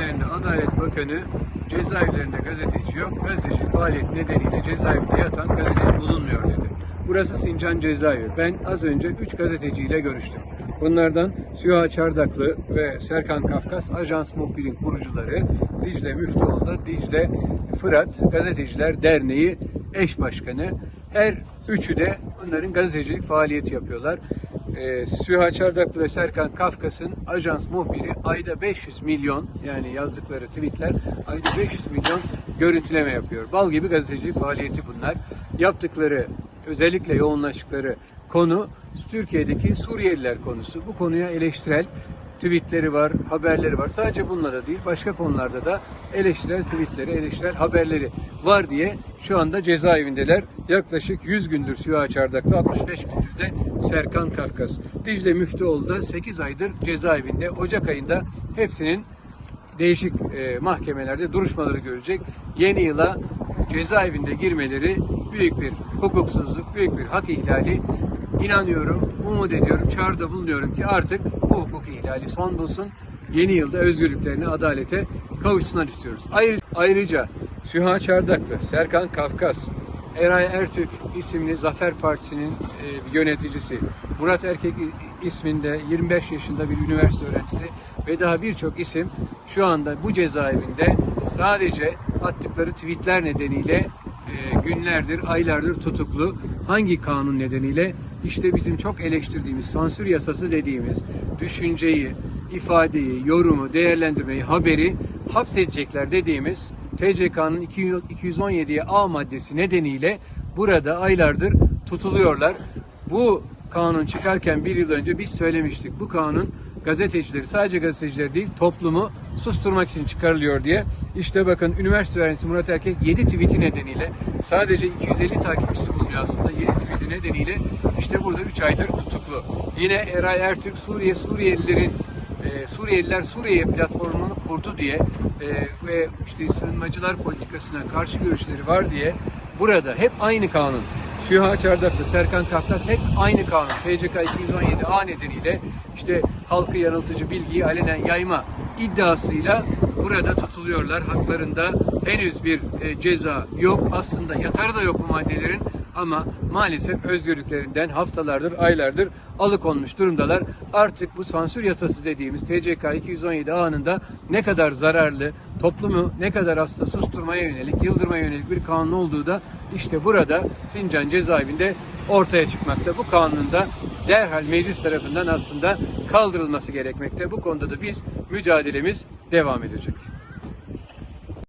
günlerinde Adalet Bakanı cezaevlerinde gazeteci yok. Gazeteci faaliyet nedeniyle cezaevinde yatan gazeteci bulunmuyor dedi. Burası Sincan Cezaevi. Ben az önce 3 gazeteciyle görüştüm. Bunlardan Süha Çardaklı ve Serkan Kafkas Ajans Muhbir'in kurucuları Dicle Müftüoğlu, Dicle Fırat Gazeteciler Derneği eş başkanı. Her üçü de bunların gazetecilik faaliyeti yapıyorlar. Ee, Süha Çardaklı ve Serkan Kafkas'ın ajans muhbiri ayda 500 milyon yani yazdıkları tweetler ayda 500 milyon görüntüleme yapıyor. Bal gibi gazetecilik faaliyeti bunlar. Yaptıkları özellikle yoğunlaştıkları konu Türkiye'deki Suriyeliler konusu. Bu konuya eleştirel tweetleri var, haberleri var. Sadece bununla da değil, başka konularda da eleştirel tweetleri, eleştirel haberleri var diye şu anda cezaevindeler. Yaklaşık 100 gündür Süha Çardaklı, 65 gündür de Serkan Kafkas. Dicle Müftüoğlu da 8 aydır cezaevinde. Ocak ayında hepsinin değişik e, mahkemelerde duruşmaları görecek. Yeni yıla cezaevinde girmeleri büyük bir hukuksuzluk, büyük bir hak ihlali. İnanıyorum, umut ediyorum, çağrıda bulunuyorum ki artık bu hukuk ihlali son bulsun. Yeni yılda özgürlüklerine, adalete kavuşsunlar istiyoruz. Ayrıca, ayrıca Süha Çardaklı, Serkan Kafkas, Eray Ertürk isimli Zafer Partisi'nin e, yöneticisi, Murat Erkek isminde 25 yaşında bir üniversite öğrencisi ve daha birçok isim şu anda bu cezaevinde sadece attıkları tweetler nedeniyle e, günlerdir, aylardır tutuklu. Hangi kanun nedeniyle? İşte bizim çok eleştirdiğimiz sansür yasası dediğimiz düşünceyi, ifadeyi, yorumu, değerlendirmeyi, haberi hapsedecekler dediğimiz TCK'nın 217'ye A maddesi nedeniyle burada aylardır tutuluyorlar. Bu kanun çıkarken bir yıl önce biz söylemiştik. Bu kanun gazetecileri sadece gazetecileri değil toplumu susturmak için çıkarılıyor diye. İşte bakın üniversite öğrencisi Murat Erkek 7 tweet'i nedeniyle sadece 250 takipçisi bulunuyor aslında 7 tweet'i nedeniyle işte burada 3 aydır tutuklu. Yine Eray Ertürk Suriye Suriyelilerin e, Suriyeliler Suriye platformunu kurdu diye e, ve işte sığınmacılar politikasına karşı görüşleri var diye burada hep aynı kanun. Süha Çardaklı, Serkan Kafkas hep aynı kanun. TCK 217A nedeniyle işte halkı yanıltıcı bilgiyi alenen yayma iddiasıyla burada tutuluyorlar. Haklarında henüz bir e, ceza yok. Aslında yatarı da yok bu maddelerin ama maalesef özgürlüklerinden haftalardır, aylardır alıkonmuş durumdalar. Artık bu sansür yasası dediğimiz TCK 217A'nın da ne kadar zararlı, toplumu ne kadar aslında susturmaya yönelik, yıldırmaya yönelik bir kanun olduğu da işte burada Sincan cezaevinde ortaya çıkmakta. Bu kanunun da derhal meclis tarafından aslında kaldırılması gerekmekte. Bu konuda da biz mücadelemiz devam edecek.